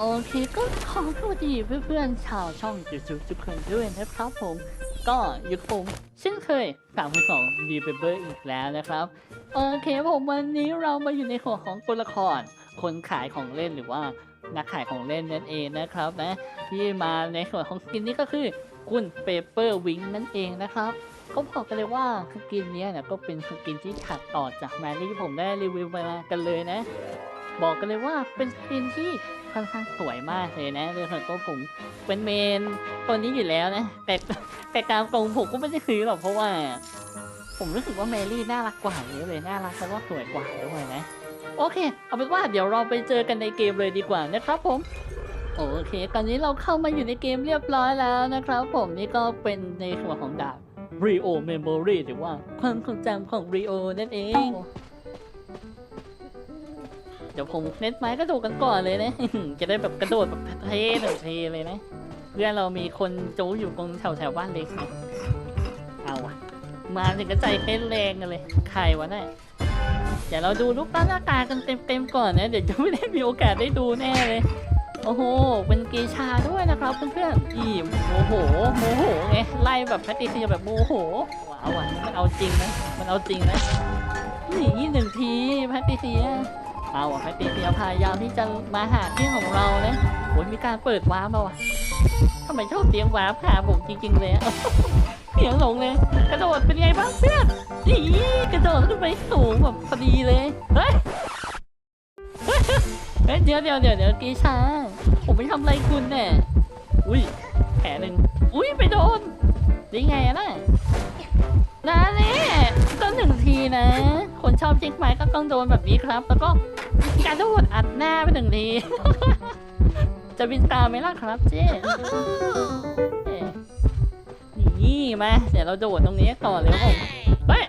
โอเคก็ขอสวัสดีเพื่อนๆชาวช่องยูทูบทุกคนด้วยนะครับผม ก็อยู่กับผมเช่นเคยสามคนสองดีเบเบอร์อีกแล้วนะครับ โอเคผมวันนี้เรามาอยู่ในหัวของตัวละคร คนขายของเล่นหรือว่านักขายของเล่นนั่นเองนะครับนะที่มาในส่วนของสกินนี้ก็คือคุณเปเปอร์วิงนั่นเองนะครับเขาบอกกันเลยว่าสกินนี้เนี่ยก็เป็นสกินที่ถัดต่อจากแมทที่ผมได้รีวิวมากันเลยนะ บอกกันเลยว่าเป็นสกินที่ค่อนข้างสวยมากเลยนะโดยส่วนตัวผมเป็นเมนตัวนี้อยู่แล้วนะ แต่แต่ตามตรงผมก็ไม่ได้ซื้อหรอกเพราะว่า ผมรู้สึกว่าเมลี่น่ารักกว่าเยอะเลยน่ารักแล้วก็สวยกว่าด้วยนะ โอเค เอาเป็นว่าเดี๋ยวเราไปเจอกันในเกมเลยดีกว่านะครับผมโอเค ตอนนี้เราเข้ามาอยู่ในเกมเรียบร้อยแล้วนะครับ ผมนี่ก็เป็นในส่วนของดาบ Rio Memory หรือว่าความทรงจำของ Rio นั่นเอง ดี๋ยวผมเน็ตไม้กระโดดกันก่อนเลยนะ จะได้แบบกระโดดแบบเท่ๆหนึ่งเทเลยนะ เพื่อนเรามีคนจู้อยู่ตรงแถวแถวบ้านเล็กนะเอาอะมาถึงกระใจเต้นแรงกันเลย ใครวะเนี่ยเดี๋ยวเราดูรูปร่างหน้าตากันเต็มๆก่อนนะ เดี๋ยวจะไม่ได้มีโอกาสได้ดูแน่เลย โอ้โห เป็นเกชาด้วยนะครับเพื่อนๆอีโมโห โมโหไง ไล่แบบแพตติเซียแบบโมโห ว้าวอะมันเอาจริงนะ มันเอาจริงนะนี่หนึ่งทีแพตติเซีย เอาอะแพตติเซียพยายามที่จะมาหาที่ของเรานะโอ้ยมีการเปิดวาร์ปมาว่ะทำไมชอบเสียงวาร์ปหาผมจริง ๆ เลยเสียงหลงเลย กระโดดเป็นไงบ้างเพื่อนนี่กระโดดขึ้นไปสูงแบบพอดีเลย เฮ้ย เฮ้ยเดี๋ยวเดี๋ยวเดี๋ยวเดี๋ยวกีชา ผมไม่ทำอะไรคุณเนี่ยอุ้ยแผลหนึ่งอุ้ยไปโดนได้ไงอะน่ะนะเนี่ยก็หนึ่งทีนะ คนชอบเช็คไม้ก็ต้องโดนแบบนี้ครับ แล้วก็การโดดอัดหน้าไปหนึ่งทีจะบินตามไหมล่ะครับเจ๊นี่มาเดี๋ยวเราโดดตรงนี้ก่อนเลยครับผมเฮ้ย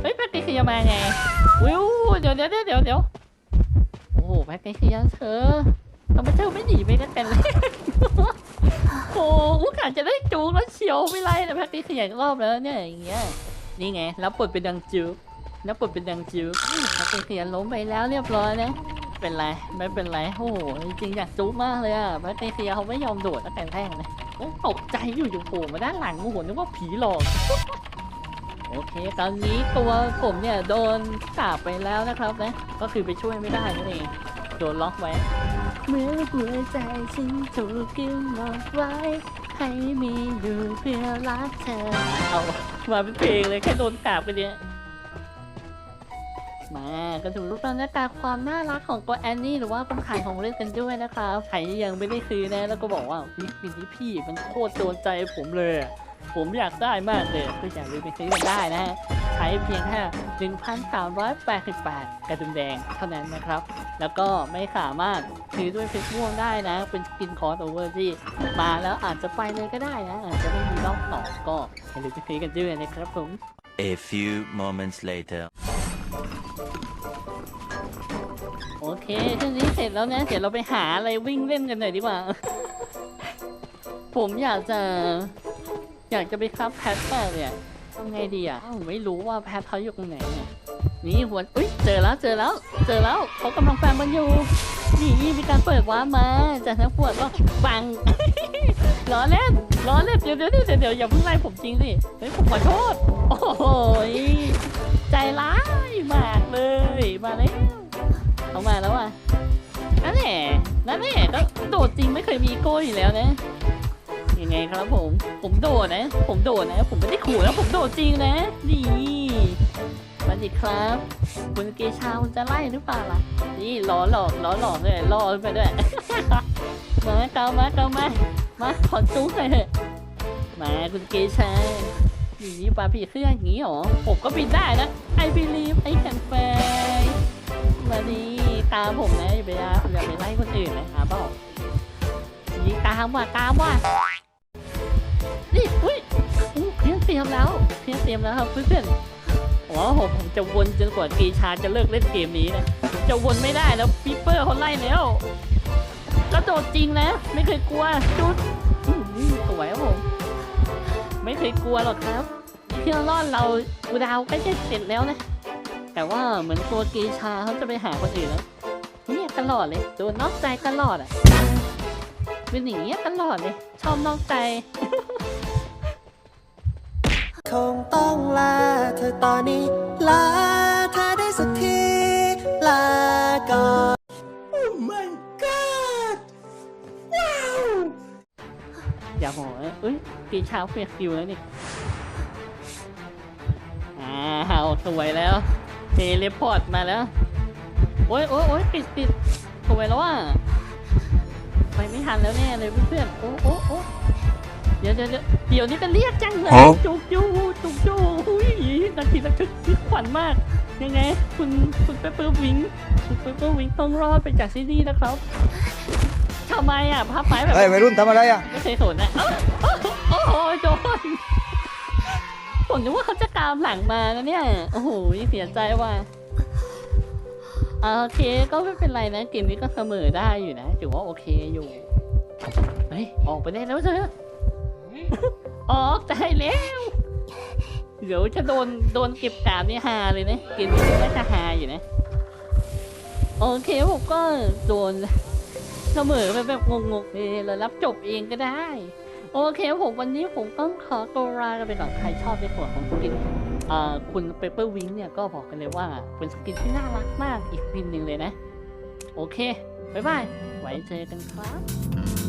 เฮ้ยแพ็กเกจจะมาไงวิวเดี๋ยวเดี๋ยวเดี๋ยวเดี๋ยวโอ้โหแพ็กเกจเธอทำไมเธอไม่หนีไปกันแต่แรกโอ้โอกาจะได้จูงแล้วเชียวไม่ไล่นะแพ็กเกจขยายรอบแล้วเนี่ยอย่างเงี้ยนี่ไงแล้วปลดเป็นดังจูบ แล้วปลดเป็นดังจูบแพ็กเกจขยายล้มไปแล้วเรียบร้อยนะ เป็นไร ไม่เป็นไร โอ้โห จริงอยากจู๊มากเลยอะแพทเซียเขาไม่ยอมโดดตั้งแต่แรกเลยโอ้ตกใจอยู่อยู่โผล่มาด้านหลังโอ้โหนึกว่าผีหลอกโอเค ตอนนี้ตัวผมเนี่ยโดนสาบไปแล้วนะครับนะ ก็คือไปช่วยไม่ได้นั่นเอง โดนล็อกไว้ เมื่อหัวใจฉันถูกกึงล็อกไว้ ให้มีอยู่เพื่อรักเธอ เอา มาเป็นเพลงเลยแค่โดนสาบไปเนี่ย มาก็ถึงรูปร่างหน้าตาความน่ารักของตัวแอนนี่หรือว่าคนขายของเล่นกันด้วยนะครับใครยังไม่ได้ซื้อนะแล้วก็บอกว่าวิกนี้พี่มันโคตรโดนใจผมเลยผมอยากได้มากเลยก็อย่าลืมไปซื้อกันได้นะฮะใช้เพียงแค่1,388 กระดุมแดงเท่านั้นนะครับ แล้วก็ไม่สามารถซื้อด้วยเพชรม่วงได้นะ เป็นสกินคอร์สโอเวอร์ที่มาแล้วอาจจะไปเลยก็ได้นะ อาจจะไม่มีรอบต่อก็อย่าลืมไปซื้อกันด้วยนะครับผม A few moments later. ช่วงนี้เสร็จแล้วนะ เดี๋ยวเราไปหาอะไรวิ่งเล่นกันหน่อยดีกว่า ผมอยากจะ อยากจะไปคับแพทมากเลยอะทำไงดีอะผมไม่รู้ว่าแพทเขาอยู่ตรงไหนเนี่ย นี่หัวอุ้ยเจอแล้วเจอแล้ว เจอแล้วเขากำลังแปลงมันอยู่นี่มีการเปิดว้ามาจากนักปวดก็ปังล้อเล่นล้อเล่นเดี๋ยวเดี๋ยวเดี๋ยวเดี๋ยวอย่าเพิ่งไล่ผมจริงสิเฮ้ยผมขอโทษ โอ้ยใจร้ายมากเลย มาแล้ว เอามาแล้วอะนั่นแหละนั่นแหละก็โดดจริงไม่เคยมีโก้อยู่แล้วนะยังไงครับผม ผมโดดนะ ผมโดดนะ ผมไม่ได้ขู่นะผมโดดจริงนะนี่มาดิครับ คุณเกชาคุณจะไล่หรือเปล่าล่ะ นี่ล้อหลอกล้อหลอกเลยล่อขึ้นไปด้วย มาเกามาเกามามาขอจุ๊บหน่อยเถอะมาคุณเกชานี่ปลาผีเครื่องอย่างนี้หรอ ผมก็บินได้นะ I believe I can fly มาดี ตามผมนะอย่าไปอย่าไปไล่คนอื่นนะครับบอกนี่ตามว่ะตามว่ะนี่อุ้ยเครื่องเตรียมแล้วเครื่องเตรียมแล้วครับเพื่อนๆอ๋อผมผมจะวนจนกว่ากีชาจะเลิกเล่นเกมนี้นะจะวนไม่ได้แล้วปีเปอร์เขาไล่แล้วกระโดดจริงนะ ไม่เคยกลัวจุดสวยครับผมไม่เคยกลัวหรอกครับเครื่องร่อนเราอูดาวใกล้จะเสร็จแล้วนะแต่ว่าเหมือนตัวเกชาเขาจะไปหาคนอื่นแล้ว ตลอดเลย โดนนอกใจตลอดอะเป็นอย่างเงี้ยตลอดเลย ชอบนอกใจ คงต้องลาเธอตอนนี้ลาเธอได้สักทีลาก่อน Oh my god อย่าบอกว่าเอ้ยตีเช้าเฟียคิวแล้วนี่อ้าวสวยแล้วเทเลพอร์ตมาแล้วโอ้ยโอ้ยโอ้ยปิดปิดสวยแล้วอะไปไม่ทันแล้วแน่เลยเพื่อนๆโอ้โอ้โอ้เดี๋ยวเดี๋ยวเดี๋ยวเดี๋ยวนี้ก็เรียกจังเลยฮะจุกจูจุกจูอุ้ยนาทีระทึกทึกขวัญมาก ยังไง คุณคุณเปเปอร์วิงคุณเปเปอร์วิงต้องรอดไปจากที่นี่นะครับทำไมอะภาพไม้แบบเฮ้ยวัยรุ่นทำอะไรอะไม่เคยสนนะโอ้โหโดนผมนึกว่าเขาจะตามหลังมานะเนี่ย โอ้โหเสียใจว่ะอ่า โอเคก็ไม่เป็นไรนะเกมนี้ก็เสมอได้อยู่นะถือว่าโอเคอยู่เฮ้ยออกไปได้แล้วเธอออกได้แล้ว เดี๋ยวจะโดนโดนเก็บกาบนี่ฮาเลยนะเกมนี้น่าจะฮาอยู่นะโอเคผมก็โดนเสมอไปแบบงงๆเออเรารับจบเองก็ได้ โอเคผมวันนี้ผมต้องขอตัวลากันไปก่อนใครชอบในส่วนของกิน คุณเปเปอร์วิงเนี่ยก็บอกกันเลยว่าเป็นสกินที่น่ารักมากอีกสกินหนึ่งเลยนะ โอเค บ๊ายบาย ไว้เจอกันครับ